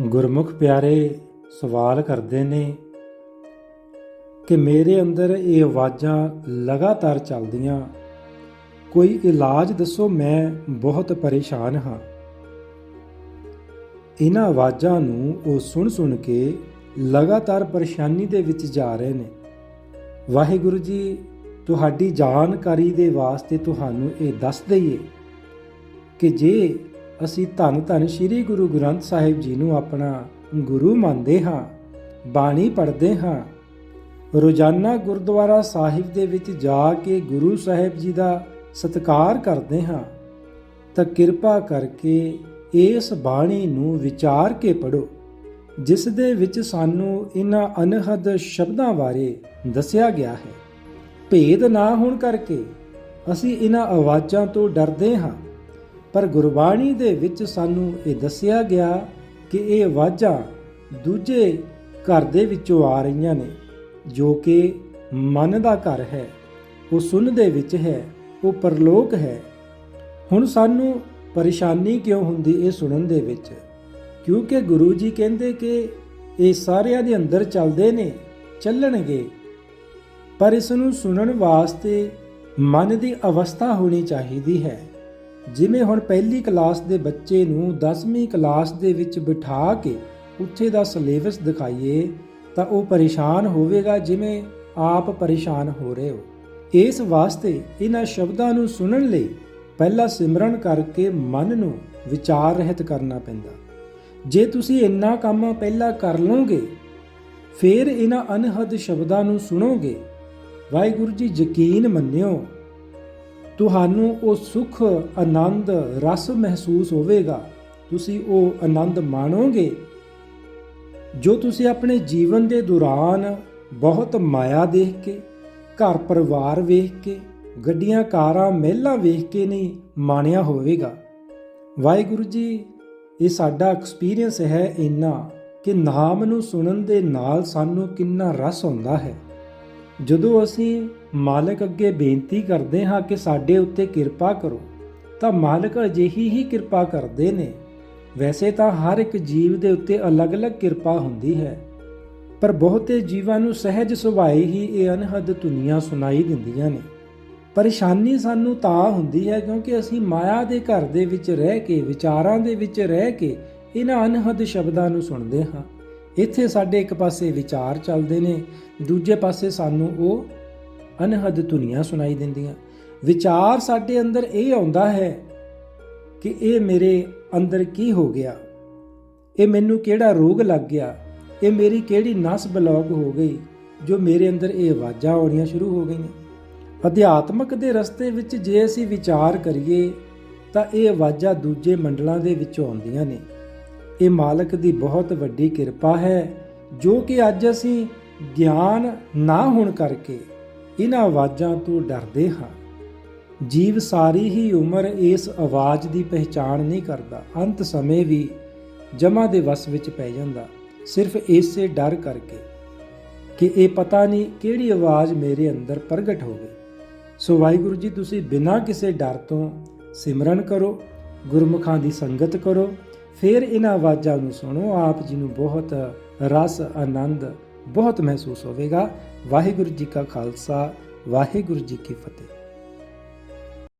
ਗੁਰਮੁਖ ਪਿਆਰੇ ਸਵਾਲ ਕਰਦੇ ਨੇ ਕਿ ਮੇਰੇ ਅੰਦਰ ਇਹ ਆਵਾਜ਼ਾਂ ਲਗਾਤਾਰ ਚੱਲਦੀਆਂ। ਕੋਈ ਇਲਾਜ ਦੱਸੋ, ਮੈਂ ਬਹੁਤ ਪਰੇਸ਼ਾਨ ਹਾਂ। ਇਹਨਾਂ ਆਵਾਜ਼ਾਂ ਨੂੰ ਉਹ ਸੁਣ ਸੁਣ ਕੇ ਲਗਾਤਾਰ ਪਰੇਸ਼ਾਨੀ ਦੇ ਵਿੱਚ ਜਾ ਰਹੇ ਨੇ। ਵਾਹਿਗੁਰੂ ਜੀ, ਤੁਹਾਡੀ ਜਾਣਕਾਰੀ ਦੇ ਵਾਸਤੇ ਤੁਹਾਨੂੰ ਇਹ ਦੱਸ ਦਈਏ ਕਿ ਜੇ ਅਸੀਂ ਧੰਨ ਧੰਨ ਸ੍ਰੀ ਗੁਰੂ ਗ੍ਰੰਥ ਸਾਹਿਬ ਜੀ ਨੂੰ ਆਪਣਾ ਗੁਰੂ ਮੰਨਦੇ ਹਾਂ, ਬਾਣੀ ਪੜ੍ਹਦੇ ਹਾਂ। ਰੋਜ਼ਾਨਾ ਗੁਰਦੁਆਰਾ ਸਾਹਿਬ ਦੇ ਵਿੱਚ ਜਾ ਕੇ ਗੁਰੂ ਸਾਹਿਬ ਜੀ ਦਾ ਸਤਿਕਾਰ ਕਰਦੇ ਹਾਂ। ਤਾਂ ਕਿਰਪਾ ਕਰਕੇ ਇਸ ਬਾਣੀ ਨੂੰ ਵਿਚਾਰ ਕੇ ਪੜੋ ਜਿਸ ਦੇ ਵਿੱਚ ਸਾਨੂੰ ਇਹਨਾਂ ਅਨਹਦ ਸ਼ਬਦਾਂ ਬਾਰੇ ਦੱਸਿਆ ਗਿਆ ਹੈ। ਭੇਦ ਨਾ ਹੋਣ ਕਰਕੇ ਅਸੀਂ ਇਹਨਾਂ ਆਵਾਜ਼ਾਂ ਤੋਂ ਡਰਦੇ ਹਾਂ। ਪਰ ਗੁਰਬਾਣੀ ਦੇ ਵਿੱਚ ਸਾਨੂੰ ਇਹ ਦੱਸਿਆ ਗਿਆ ਕਿ ਇਹ ਆਵਾਜ਼ਾਂ ਦੂਜੇ ਘਰ ਦੇ ਵਿੱਚੋਂ ਆ ਰਹੀਆਂ ਨੇ, ਜੋ ਕਿ ਮਨ ਦਾ ਘਰ ਹੈ, ਉਹ ਸੁਣ ਦੇ ਵਿੱਚ ਹੈ, ਉਹ ਪਰਲੋਕ ਹੈ। ਹੁਣ ਸਾਨੂੰ ਪਰੇਸ਼ਾਨੀ ਕਿਉਂ ਹੁੰਦੀ ਇਹ ਸੁਣਨ ਦੇ ਵਿੱਚ? ਕਿਉਂਕਿ ਗੁਰੂ ਜੀ ਕਹਿੰਦੇ ਕਿ ਇਹ ਸਾਰਿਆਂ ਦੇ ਅੰਦਰ ਚੱਲਦੇ ਨੇ, ਚੱਲਣਗੇ। ਪਰ ਇਸ ਨੂੰ ਸੁਣਨ ਵਾਸਤੇ ਮਨ ਦੀ ਅਵਸਥਾ ਹੋਣੀ ਚਾਹੀਦੀ ਹੈ। ਜਿਵੇਂ ਹੁਣ ਪਹਿਲੀ ਕਲਾਸ ਦੇ ਬੱਚੇ ਨੂੰ 10ਵੀਂ ਕਲਾਸ ਦੇ ਵਿੱਚ ਬਿਠਾ ਕੇ ਉੱਥੇ ਦਾ ਸਿਲੇਬਸ ਦਿਖਾਈਏ, ਤਾਂ ਉਹ ਪਰੇਸ਼ਾਨ ਹੋਵੇਗਾ ਜਿਵੇਂ ਆਪ ਪਰੇਸ਼ਾਨ ਹੋ ਰਹੇ ਹੋ। ਇਸ ਵਾਸਤੇ ਇਹਨਾਂ ਸ਼ਬਦਾਂ ਨੂੰ ਸੁਣਨ ਲਈ ਪਹਿਲਾ ਸਿਮਰਨ ਕਰਕੇ ਮਨ ਨੂੰ ਵਿਚਾਰ ਰਹਿਤ ਕਰਨਾ ਪੈਂਦਾ। ਜੇ ਤੁਸੀਂ ਇੰਨਾ ਕੰਮ ਪਹਿਲਾਂ ਕਰ ਲਓਗੇ, ਫਿਰ ਇਹਨਾਂ ਅਨਹਦ ਸ਼ਬਦਾਂ ਨੂੰ ਸੁਣੋਗੇ, ਵਾਹਿਗੁਰੂ ਜੀ ਯਕੀਨ ਮੰਨਿਓ ਤੁਹਾਨੂੰ ਉਹ ਸੁਖ, ਆਨੰਦ, ਰਸ ਮਹਿਸੂਸ ਹੋਵੇਗਾ। ਤੁਸੀਂ ਉਹ ਆਨੰਦ ਮਾਣੋਗੇ। ਜੋ ਤੁਸੀਂ ਆਪਣੇ ਜੀਵਨ ਦੇ ਦੌਰਾਨ ਬਹੁਤ ਮਾਇਆ ਦੇਖ ਕੇ, ਘਰ ਪਰਿਵਾਰ ਵੇਖ ਕੇ, ਗੱਡੀਆਂ, ਕਾਰਾਂ, ਮਹਿਲਾਂ ਵੇਖ ਕੇ ਨਹੀਂ ਮਾਣਿਆ ਹੋਵੇਗਾ। ਵਾਹਿਗੁਰੂ ਜੀ, ਇਹ ਸਾਡਾ ਐਕਸਪੀਰੀਅੰਸ ਹੈ ਇੰਨਾ ਕਿ ਨਾਮ ਨੂੰ ਸੁਣਨ ਦੇ ਨਾਲ ਸਾਨੂੰ ਕਿੰਨਾ ਰਸ ਆਉਂਦਾ ਹੈ। ਜਦੋਂ ਅਸੀਂ ਮਾਲਕ ਅੱਗੇ ਬੇਨਤੀ ਕਰਦੇ ਹਾਂ ਕਿ ਸਾਡੇ ਉੱਤੇ ਕਿਰਪਾ ਕਰੋ, ਤਾਂ ਮਾਲਕ ਅਜਿਹੀ ਹੀ ਕਿਰਪਾ ਕਰਦੇ ਨੇ। ਵੈਸੇ ਤਾਂ ਹਰ ਇੱਕ ਜੀਵ ਦੇ ਉੱਤੇ ਅਲੱਗ-ਅਲੱਗ ਕਿਰਪਾ ਹੁੰਦੀ ਹੈ, ਪਰ ਬਹੁਤੇ ਜੀਵਾਂ ਨੂੰ ਸਹਿਜ ਸੁਭਾਅ ਹੀ ਇਹ ਅਨਹਦ ਦੁਨੀਆ ਸੁਣਾਈ ਦਿੰਦੀਆਂ ਨੇ। ਪਰੇਸ਼ਾਨੀ ਸਾਨੂੰ ਤਾਂ ਹੁੰਦੀ ਹੈ ਕਿਉਂਕਿ ਅਸੀਂ ਮਾਇਆ ਦੇ ਘਰ ਦੇ ਵਿੱਚ ਰਹਿ ਕੇ, ਵਿਚਾਰਾਂ ਦੇ ਵਿੱਚ ਰਹਿ ਕੇ ਇਹਨਾਂ ਅਨਹਦ ਸ਼ਬਦਾਂ ਨੂੰ ਸੁਣਦੇ ਹਾਂ। ਇੱਥੇ ਸਾਡੇ ਇੱਕ ਪਾਸੇ ਵਿਚਾਰ ਚੱਲਦੇ ਨੇ, ਦੂਜੇ ਪਾਸੇ ਸਾਨੂੰ ਉਹ ਅਨਹਦ ਦੁਨੀਆ ਸੁਣਾਈ ਦਿੰਦੀਆਂ। ਵਿਚਾਰ ਸਾਡੇ ਅੰਦਰ ਇਹ ਆਉਂਦਾ ਹੈ ਕਿ ਇਹ ਮੇਰੇ ਅੰਦਰ ਕੀ ਹੋ ਗਿਆ? ਇਹ ਮੈਨੂੰ ਕਿਹੜਾ ਰੋਗ ਲੱਗ ਗਿਆ? ਇਹ ਮੇਰੀ ਕਿਹੜੀ ਨਸ ਬਲੌਕ ਹੋ ਗਈ, ਜੋ ਮੇਰੇ ਅੰਦਰ ਇਹ ਆਵਾਜ਼ਾਂ ਆਉਣੀਆਂ ਸ਼ੁਰੂ ਹੋ ਗਈਆਂ? ਅਧਿਆਤਮਕ ਦੇ ਰਸਤੇ ਵਿੱਚ ਜੇ ਅਸੀਂ ਵਿਚਾਰ ਕਰੀਏ, ਤਾਂ ਇਹ ਆਵਾਜ਼ਾਂ ਦੂਜੇ ਮੰਡਲਾਂ ਦੇ ਵਿੱਚੋਂ ਆਉਂਦੀਆਂ ਨੇ। ਇਹ ਮਾਲਕ ਦੀ ਬਹੁਤ ਵੱਡੀ ਕਿਰਪਾ ਹੈ, ਜੋ ਕਿ ਅੱਜ ਅਸੀਂ ਗਿਆਨ ਨਾ ਹੋਣ ਕਰਕੇ ਇਹਨਾਂ ਆਵਾਜ਼ਾਂ ਤੋਂ ਡਰਦੇ ਹਾਂ। ਜੀਵ ਸਾਰੀ ਹੀ ਉਮਰ ਇਸ ਆਵਾਜ਼ ਦੀ ਪਹਿਚਾਣ ਨਹੀਂ ਕਰਦਾ, ਅੰਤ ਸਮੇਂ ਵੀ ਜਮਾ ਦੇ ਵਸ ਵਿੱਚ ਪੈ ਜਾਂਦਾ, ਸਿਰਫ ਇਸੇ ਡਰ ਕਰਕੇ ਕਿ ਇਹ ਪਤਾ ਨਹੀਂ ਕਿਹੜੀ ਆਵਾਜ਼ ਮੇਰੇ ਅੰਦਰ ਪ੍ਰਗਟ ਹੋਵੇ। ਸੋ ਵਾਹਿਗੁਰੂ ਜੀ, ਤੁਸੀਂ ਬਿਨਾਂ ਕਿਸੇ ਡਰ ਤੋਂ ਸਿਮਰਨ ਕਰੋ, ਗੁਰਮੁਖਾਂ ਦੀ ਸੰਗਤ ਕਰੋ ਫਿਰ ਇਹਨਾਂ ਆਵਾਜ਼ਾਂ ਨੂੰ ਸੁਣੋ, ਆਪ ਜੀ ਨੂੰ ਬਹੁਤ ਰਸ, ਆਨੰਦ, ਬਹੁਤ ਮਹਿਸੂਸ ਹੋਵੇਗਾ। ਵਾਹਿਗੁਰੂ ਜੀ ਕਾ ਖਾਲਸਾ, ਵਾਹਿਗੁਰੂ ਜੀ ਕੀ ਫਤਿਹ।